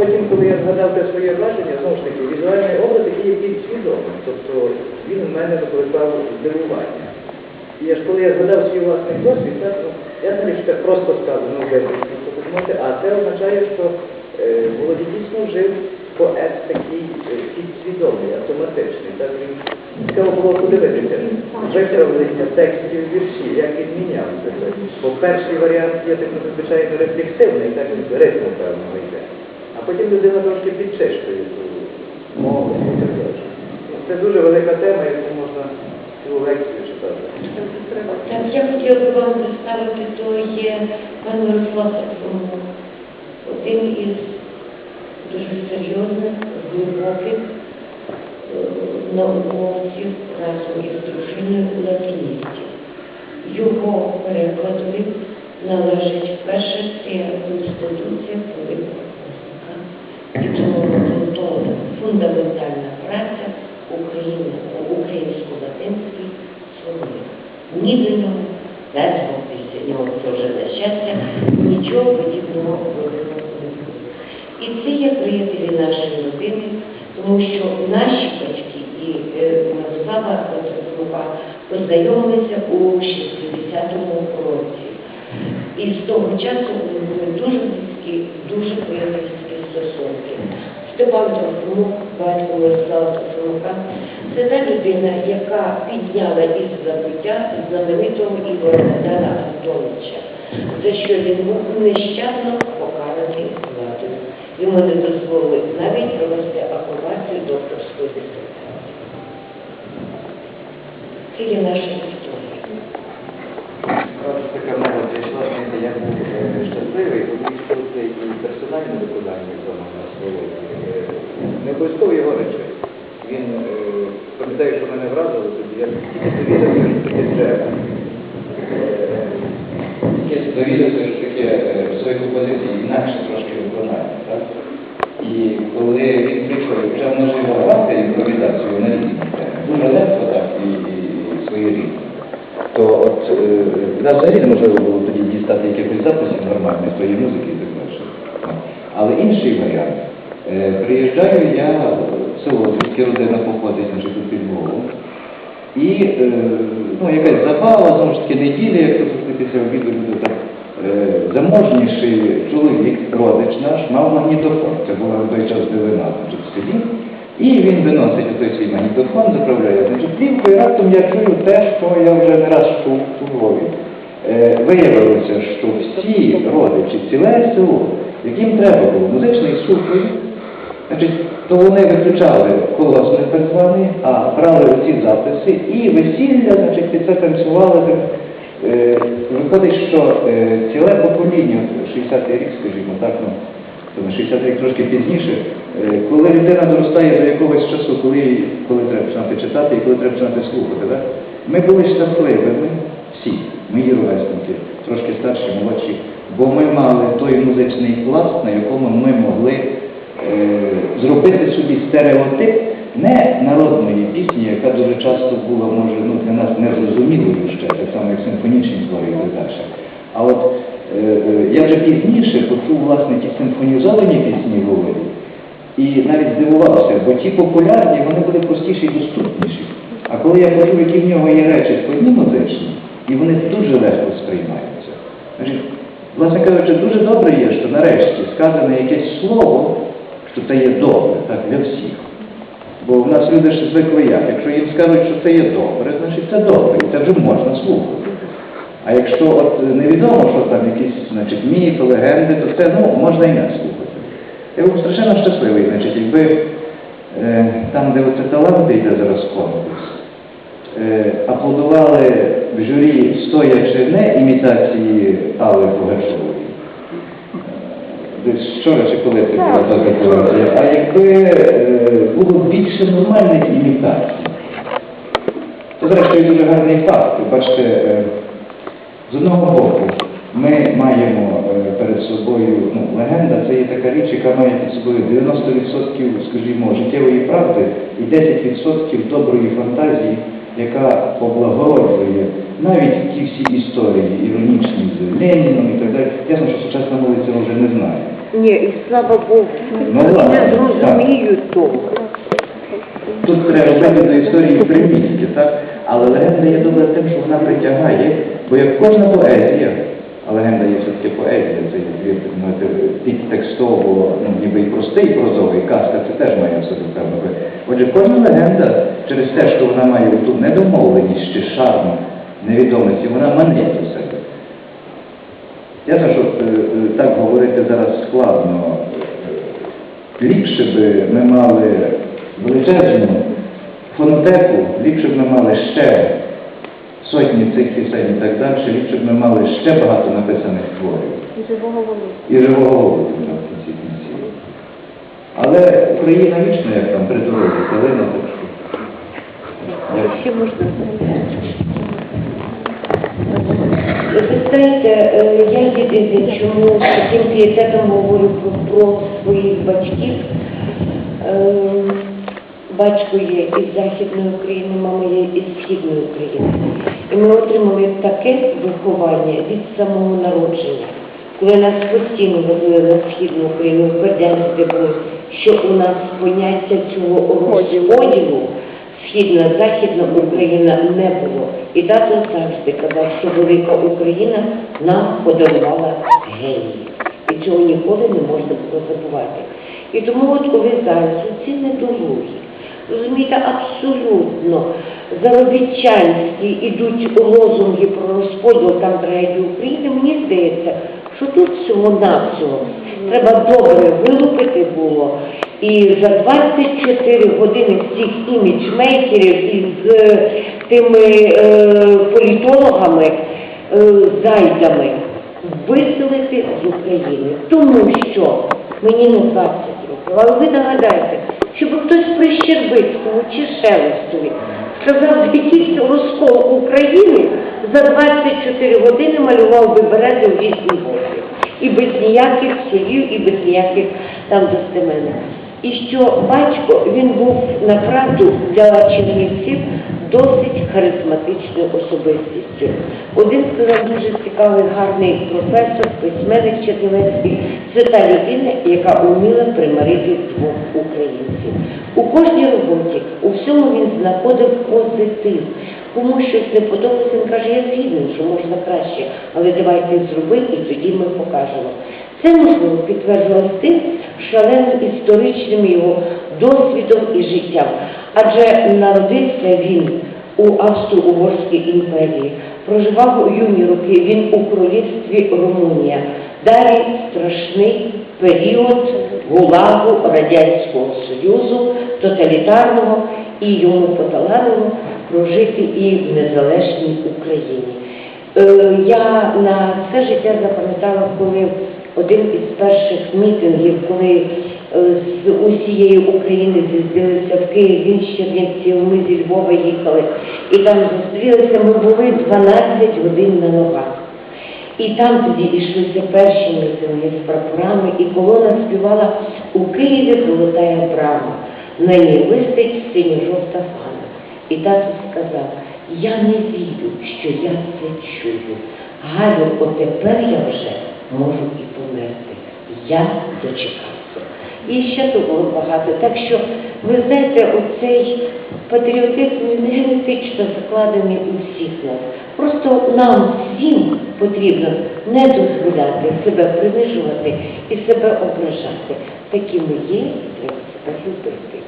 потім, коли я згадав те своє враження, знову ж таки, візуальний образ, який є більш свідомий. Тобто він у мене викликав здивування. І аж коли я згадав свій власний досвід, так, ну, я знаю, що просто сказано виключно подумати, а це означає, що е, Володій дійсно жив поет такий е, підсвідомий, автоматичний. Так, він цікаво було подивитися, виправлення текстів вірші, як він мінявся. Так. Бо перший варіант є так надзвичайно рефлексивний, так він ритму певного йде. А потім людина трошки підчищує ту мову і так далі. Це дуже велика тема, яку можна цілу лекцію читати. Так, я хотіла би вам представити, то є пан Мирослав один із дуже серйозних, глибоких е, науковців разом із дружиною латиністів. Його переклади належить перша це Конституція Пилипа Косика. І тому фундаментальна праця українсько-латинській слові. Ні до нього, ледве після нього теж на щастя, нічого подібного видно не було. І це є приятелі нашої родини, тому що наші батьки і Мирослава Петрука познайомилися у 60-му році. І з того часу вони були дуже близькі, дуже приятельські стосунки. Степан Трохимук, батько Мирослава Трохимука, це та людина, яка підняла із забуття знаменитого Ігоря Богдана Антоновича, за що він був нещасно покараний владою. Йому не дозволили навіть провести апробацію докторської дисертації. Це є наша історія. Така знаєте, я був щасливий, персональне виконання цього на слово. Не обов'язково його речі. Він, е, пам'ятаю, що мене вразило тоді, я тільки довідався, що таке джерело. Є довідався, що таке е, в своїй композиції інакше трошки виконання. І коли він і почав наживати імпровізацію на різні дуже легко так і, і, різні, то от е, взагалі неможливо було тоді дістати якихось записів нормальних тої музики. Але інший варіант. Е, приїжджаю я в село, звідки родина походить, значить, тут під Львовом. І е, ну, якась забава, знову ж таки, неділя, як тут після обіду люди так. Е, заможніший чоловік, родич наш, мав магнітофон. Це була в той час дивина в селі. І він виносить той свій магнітофон, заправляє значить, плівку, і раптом я чую те, що я вже не раз чув у Львові. Виявилося, що всі родичі, ціле село, яким треба було музичний супровід, Значить, то вони виключали колосник так званий, а брали оці записи і весілля, значить, під це танцювали. Е, виходить, що е, ціле покоління, 60-й рік, скажімо так, ну, то на 60 рік трошки пізніше, е, коли людина доростає до якогось часу, коли, коли треба починати читати і коли треба починати слухати, так? ми були щасливими, всі, мої ровесники, трошки старші, молодші, бо ми мали той музичний пласт, на якому ми могли е, зробити собі стереотип не народної пісні, яка дуже часто була, може, ну, для нас незрозумілою ще, так само як симфонічні твори і далі. А от е, е, я вже пізніше почув, власне, ті симфонізовані пісні говорю, і навіть здивувався, бо ті популярні, вони були простіші і доступніші. А коли я почув, які в нього є речі складні музичні, і вони дуже легко сприймаються. Власне кажучи, дуже добре є, що нарешті сказане якесь слово, що це є добре, так, для всіх. Бо в нас люди ж звикли як. Якщо їм скажуть, що це є добре, значить це добре, і це вже можна слухати. А якщо от невідомо, що там якісь значить, міфи, легенди, то це ну, можна і не слухати. Я був страшенно щасливий, значить, якби е, там, де оце таланти йде зараз конкурс, аплодували в журі стоячи не імітації Алли Пугачової, десь вчора чи коли це була та декларація, а якби е, було більше нормальних імітацій. Це, зрештою, дуже гарний факт. Бачите, е, з одного боку, ми маємо е, перед собою, ну, легенда це є така річ, яка має під собою 90%, скажімо, життєвої правди і 10% доброї фантазії, яка облагороджує навіть ті всі історії, іронічні з Леніном і так далі. Ясно, що сучасна молодь цього вже не знає. Ні, і слава Богу, Ну, не зрозуміють того. Тут треба робити до історії примітки, так? Але легенда є добре тим, що вона притягає, бо як кожна поезія, легенда є все-таки поезія, це є підтекстово, ну, ніби і простий прозовий, казка це теж має в собі певну. Отже, кожна легенда через те, що вона має ту недомовленість чи шарм невідомості, вона манить у себе. Ясно, що е, е, так говорити зараз складно. Ліпше би ми мали величезну фонотеку, ліпше б ми мали ще сотні цих пісень і так далі, ліпше б ми мали ще багато написаних творів. І живого волосся. І живого голоду в кінці. Але Україна вічна, як там при дорозі, Калина, так що. Ще можна Ви знаєте, е, я єдине, чому з таким пієтетом говорю про, про своїх батьків. Батько є із Західної України, мама є із Східної України. І ми отримали таке виховання від самого народження, коли нас постійно возили на Східну Україну, в Бердянське були, що у нас поняття цього розподілу Східна, Західна Україна не було. І тато завжди казав, що велика Україна нам подарувала генії. І цього ніколи не можна було забувати. І тому от коли зараз ці недолугі, розумієте, абсолютно заробітчанські ідуть лозунги про розподіл там трагедії України, мені здається, що тут всього-навсього треба добре вилупити було. І за 24 години всіх іміджмейкерів із е, тими е, політологами, е, зайдами виселити з України. Тому що мені не 20 років, але ви нагадаєте, щоб хтось при Щербицькому чи Шелестові сказав якийсь розкол України за 24 години малював би берези у різні боки. І без ніяких слів, і без ніяких там достеменних. І що батько, він був направду для чернівців досить харизматичною особистістю. Один сказав дуже цікавий, гарний професор, письменник Чернівецький, це та людина, яка вміла примирити двох українців. У кожній роботі, у всьому він знаходив позитив. Кому щось не подобається, він каже, я згідний, що можна краще, але давайте зробимо і тоді ми покажемо. Це можливо підтверджувалося тим шаленим історичним його досвідом і життям. Адже народився він у Австро-Угорській імперії, проживав у юні роки він у королівстві Румунія. Далі страшний період гулагу Радянського Союзу, тоталітарного, і йому поталанило прожити і в незалежній Україні. Е, Я на все життя запам'ятала, коли один із перших мітингів, коли з усієї України з'їздилися в Київ, він з Чернівців, ми зі Львова їхали, і там зустрілися, ми були 12 годин на ногах. І там тоді йшлися перші мітинги з прапорами, і колона співала у Києві золотая брама. На ній висить синьо-жовта фана. І тато сказав, я не вірю, що я це чую. Галю, отепер я вже можу і померти. Я дочекався. І ще то було багато. Так що, ви знаєте, оцей патріотизм генетично закладений у всіх нас. Просто нам всім потрібно не дозволяти себе принижувати і себе ображати. Такі ми є, і треба себе любити.